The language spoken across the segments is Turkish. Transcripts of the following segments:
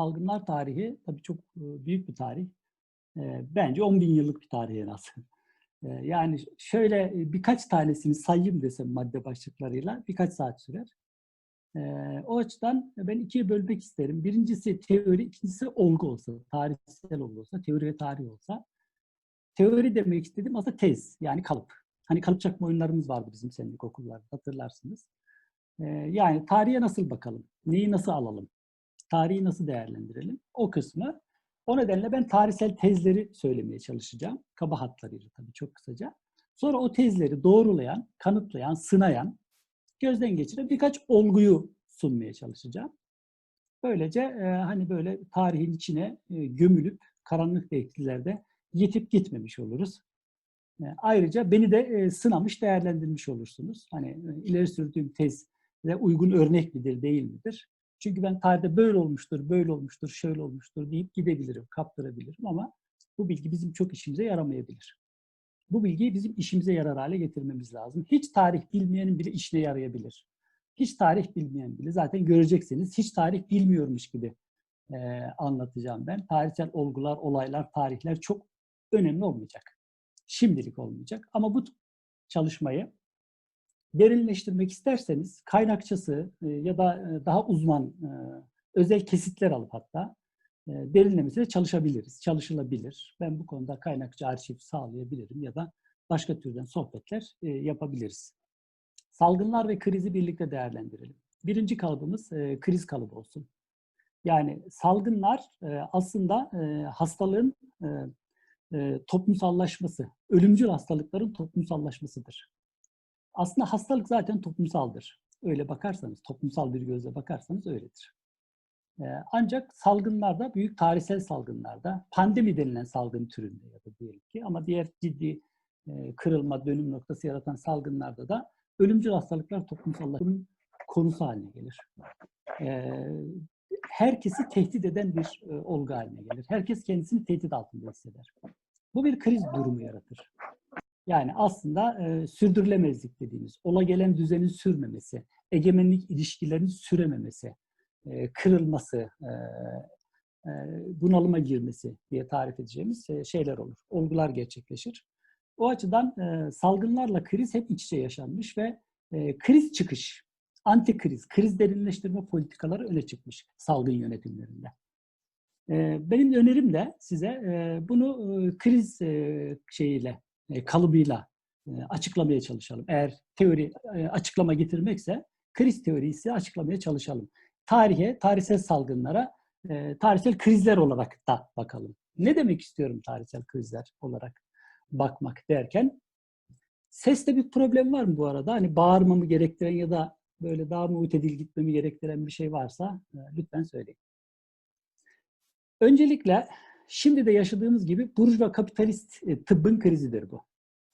salgınlar tarihi tabii çok büyük bir tarih. Bence 10 bin yıllık bir tarih en az. Yani şöyle birkaç tanesini sayayım desem madde başlıklarıyla birkaç saat sürer. O açıdan ben ikiye bölmek isterim. Birincisi teori, ikincisi olgu olsa, tarihsel olgu olsa, teori ve tarih olsa. Teori demek istedim aslında tez, yani kalıp. Hani kalıp çakma oyunlarımız vardı bizim senelik okullarda hatırlarsınız. Yani tarihe nasıl bakalım? Neyi nasıl alalım? Tarihi nasıl değerlendirelim? O kısmı. O nedenle ben tarihsel tezleri söylemeye çalışacağım. Kaba hatlarıyla tabii çok kısaca. Sonra o tezleri doğrulayan, kanıtlayan, sınayan, gözden geçiren birkaç olguyu sunmaya çalışacağım. Böylece e, hani böyle tarihin içine e, gömülüp karanlık dehlizlerde yetip gitmemiş oluruz. E, ayrıca beni de e, sınamış, değerlendirmiş olursunuz. Hani e, ileri sürdüğüm tez ve uygun örnek midir, değil midir? Çünkü ben tarihte böyle olmuştur, böyle olmuştur, şöyle olmuştur deyip gidebilirim, kaptırabilirim ama bu bilgi bizim çok işimize yaramayabilir. Bu bilgiyi bizim işimize yarar hale getirmemiz lazım. Hiç tarih bilmeyenin bile işine yarayabilir. Hiç tarih bilmeyen bile zaten göreceksiniz. Hiç tarih bilmiyormuş gibi e, anlatacağım ben. Tarihsel olgular, olaylar, tarihler çok önemli olmayacak. Şimdilik olmayacak. Ama bu çalışmayı derinleştirmek isterseniz kaynakçası e, ya da e, daha uzman e, özel kesitler alıp hatta derinlemesine çalışabiliriz, çalışılabilir. Ben bu konuda kaynakçı arşiv sağlayabilirim ya da başka türden sohbetler yapabiliriz. Salgınlar ve krizi birlikte değerlendirelim. Birinci kalıbımız kriz kalıbı olsun. Yani salgınlar aslında hastalığın toplumsallaşması, ölümcül hastalıkların toplumsallaşmasıdır. Aslında hastalık zaten toplumsaldır. Öyle bakarsanız, toplumsal bir gözle bakarsanız öyledir. Ee, ancak salgınlarda, büyük tarihsel salgınlarda, pandemi denilen salgın türünde ya da diyelim ki ama diğer ciddi e, kırılma, dönüm noktası yaratan salgınlarda da ölümcül hastalıklar toplumsallaşmanın konusu haline gelir. Ee, herkesi tehdit eden bir e, olgu haline gelir. Herkes kendisini tehdit altında hisseder. Bu bir kriz durumu yaratır. Yani aslında e, sürdürülemezlik dediğimiz, ola gelen düzenin sürmemesi, egemenlik ilişkilerinin sürememesi, e, kırılması, e, e, bunalıma girmesi diye tarif edeceğimiz e, şeyler olur. Olgular gerçekleşir. O açıdan e, salgınlarla kriz hep iç içe yaşanmış ve e, kriz çıkış, anti kriz, kriz derinleştirme politikaları öne çıkmış salgın yönetimlerinde. E, benim önerim de size e, bunu e, kriz e, şeyiyle kalıbıyla e, açıklamaya çalışalım. Eğer teori e, açıklama getirmekse kriz teorisi açıklamaya çalışalım. Tarihe, tarihsel salgınlara, tarihsel krizler olarak da bakalım. Ne demek istiyorum tarihsel krizler olarak bakmak derken? Seste bir problem var mı bu arada? Hani bağırmamı gerektiren ya da böyle daha mutedil gitmemi gerektiren bir şey varsa lütfen söyleyin. Öncelikle Şimdi de yaşadığımız gibi burjuva kapitalist e, tıbbın krizidir bu.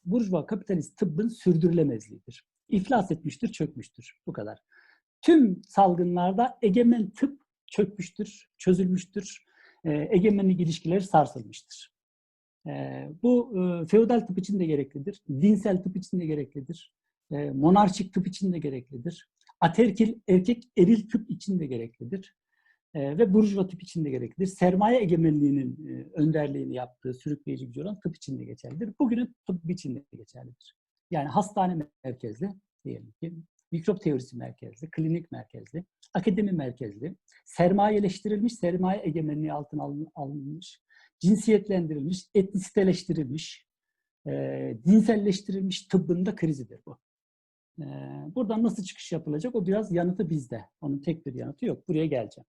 Burjuva kapitalist tıbbın sürdürülemezliğidir. İflas etmiştir, çökmüştür. Bu kadar. Tüm salgınlarda egemen tıp çökmüştür, çözülmüştür. E, egemenlik ilişkileri sarsılmıştır. E, bu feodal tıp için de gereklidir. Dinsel tıp için de gereklidir. Monarşik tıp için de gereklidir. Aterkil erkek eril tıp için de gereklidir e, ve burjuva tip içinde gereklidir. Sermaye egemenliğinin e, önderliğini yaptığı sürükleyici gücü olan tıp içinde geçerlidir. Bugünün tıp içinde geçerlidir. Yani hastane merkezli diyelim ki, mikrop teorisi merkezli, klinik merkezli, akademi merkezli, sermayeleştirilmiş, sermaye egemenliği altına alınmış, cinsiyetlendirilmiş, etnisiteleştirilmiş, e, dinselleştirilmiş tıbbında krizidir bu. E, buradan nasıl çıkış yapılacak? O biraz yanıtı bizde. Onun tek bir yanıtı yok. Buraya geleceğim.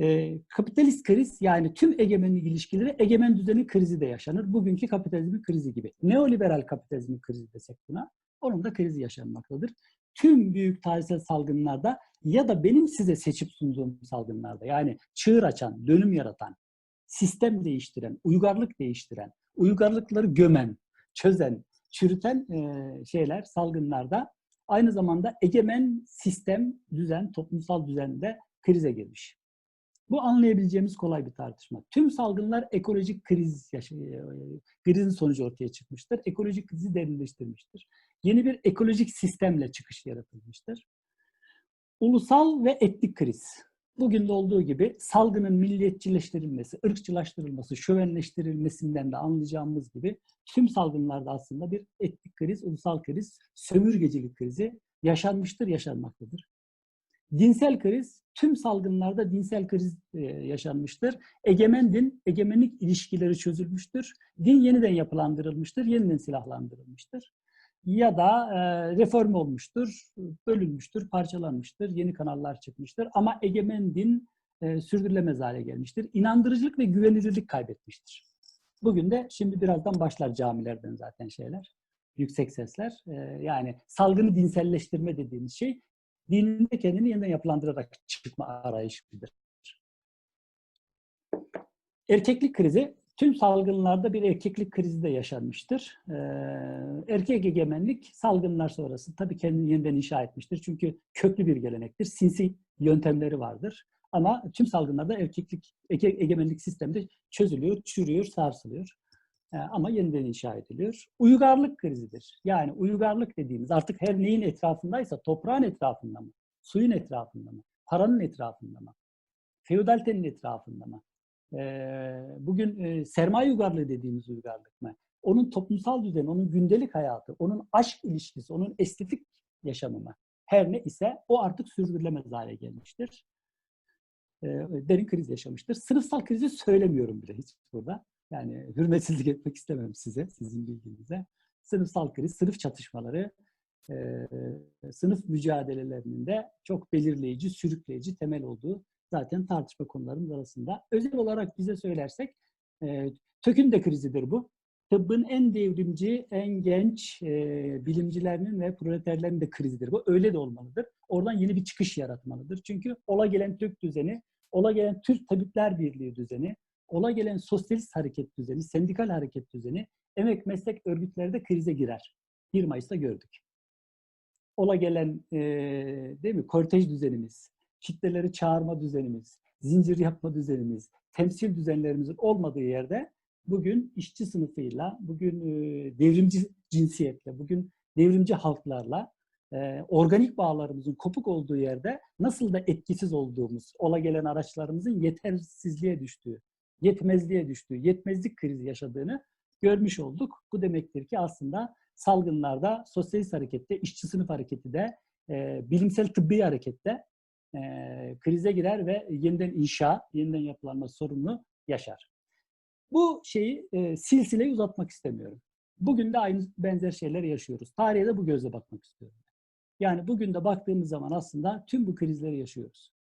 E, kapitalist kriz yani tüm egemenlik ilişkileri egemen düzenin krizi de yaşanır. Bugünkü kapitalizmin krizi gibi. Neoliberal kapitalizmin krizi desek buna. Onun da krizi yaşanmaktadır. Tüm büyük tarihsel salgınlarda ya da benim size seçip sunduğum salgınlarda yani çığır açan, dönüm yaratan, sistem değiştiren, uygarlık değiştiren, uygarlıkları gömen, çözen, çürüten e, şeyler salgınlarda aynı zamanda egemen sistem, düzen, toplumsal düzende krize girmiş. Bu anlayabileceğimiz kolay bir tartışma. Tüm salgınlar ekolojik kriz krizin sonucu ortaya çıkmıştır. Ekolojik krizi derinleştirmiştir. Yeni bir ekolojik sistemle çıkış yaratılmıştır. Ulusal ve etnik kriz. bugün de olduğu gibi salgının milliyetçileştirilmesi, ırkçılaştırılması, şövenleştirilmesinden de anlayacağımız gibi tüm salgınlarda aslında bir etnik kriz, ulusal kriz, sömürgecilik krizi yaşanmıştır, yaşanmaktadır. Dinsel kriz, tüm salgınlarda dinsel kriz e, yaşanmıştır. Egemen din, egemenlik ilişkileri çözülmüştür. Din yeniden yapılandırılmıştır, yeniden silahlandırılmıştır. Ya da e, reform olmuştur, bölünmüştür, parçalanmıştır, yeni kanallar çıkmıştır. Ama egemen din e, sürdürülemez hale gelmiştir. İnandırıcılık ve güvenilirlik kaybetmiştir. Bugün de şimdi birazdan başlar camilerden zaten şeyler, yüksek sesler. Yani salgını dinselleştirme dediğimiz şey dininde kendini yeniden yapılandırarak çıkma arayışıdır. Erkeklik krizi tüm salgınlarda bir erkeklik krizi de yaşanmıştır. Ee, erkek egemenlik salgınlar sonrası tabii kendini yeniden inşa etmiştir. Çünkü köklü bir gelenektir. Sinsi yöntemleri vardır. Ama tüm salgınlarda erkeklik, ege, egemenlik sistemi de çözülüyor, çürüyor, sarsılıyor. Ee, ama yeniden inşa ediliyor. Uygarlık krizidir. Yani uygarlık dediğimiz artık her neyin etrafındaysa toprağın etrafında mı? Suyun etrafında mı? Paranın etrafında mı? Feodalitenin etrafında mı? Ee, bugün e, sermaye uygarlığı dediğimiz uygarlık mı? Onun toplumsal düzeni, onun gündelik hayatı, onun aşk ilişkisi, onun estetik yaşamı mı? Her ne ise o artık sürdürülemez hale gelmiştir. Ee, derin kriz yaşamıştır. Sınıfsal krizi söylemiyorum bile hiç burada. Yani hürmetsizlik etmek istemem size, sizin bilginize. Sınıfsal kriz, sınıf çatışmaları, e, sınıf mücadelelerinin de çok belirleyici, sürükleyici temel olduğu zaten tartışma konularımız arasında. Özel olarak bize söylersek, e, TÖK'ün de krizidir bu. Tıbbın en devrimci, en genç e, bilimcilerinin ve proleterlerin de krizidir bu. Öyle de olmalıdır. Oradan yeni bir çıkış yaratmalıdır. Çünkü ola gelen TÖK düzeni, ola gelen Türk Tabipler Birliği düzeni, ola gelen sosyalist hareket düzeni, sendikal hareket düzeni, emek meslek örgütleri de krize girer. 1 Mayıs'ta gördük. Ola gelen e, değil mi kortej düzenimiz, kitleleri çağırma düzenimiz, zincir yapma düzenimiz, temsil düzenlerimizin olmadığı yerde bugün işçi sınıfıyla, bugün e, devrimci cinsiyetle, bugün devrimci halklarla e, organik bağlarımızın kopuk olduğu yerde nasıl da etkisiz olduğumuz, ola gelen araçlarımızın yetersizliğe düştüğü, yetmezliğe düştüğü, yetmezlik krizi yaşadığını görmüş olduk. Bu demektir ki aslında salgınlarda, sosyalist harekette, işçi sınıf hareketi de, e, bilimsel tıbbi harekette e, krize girer ve yeniden inşa, yeniden yapılanma sorununu yaşar. Bu şeyi e, silsileyi uzatmak istemiyorum. Bugün de aynı benzer şeyler yaşıyoruz. Tarihe de bu gözle bakmak istiyorum. Yani bugün de baktığımız zaman aslında tüm bu krizleri yaşıyoruz.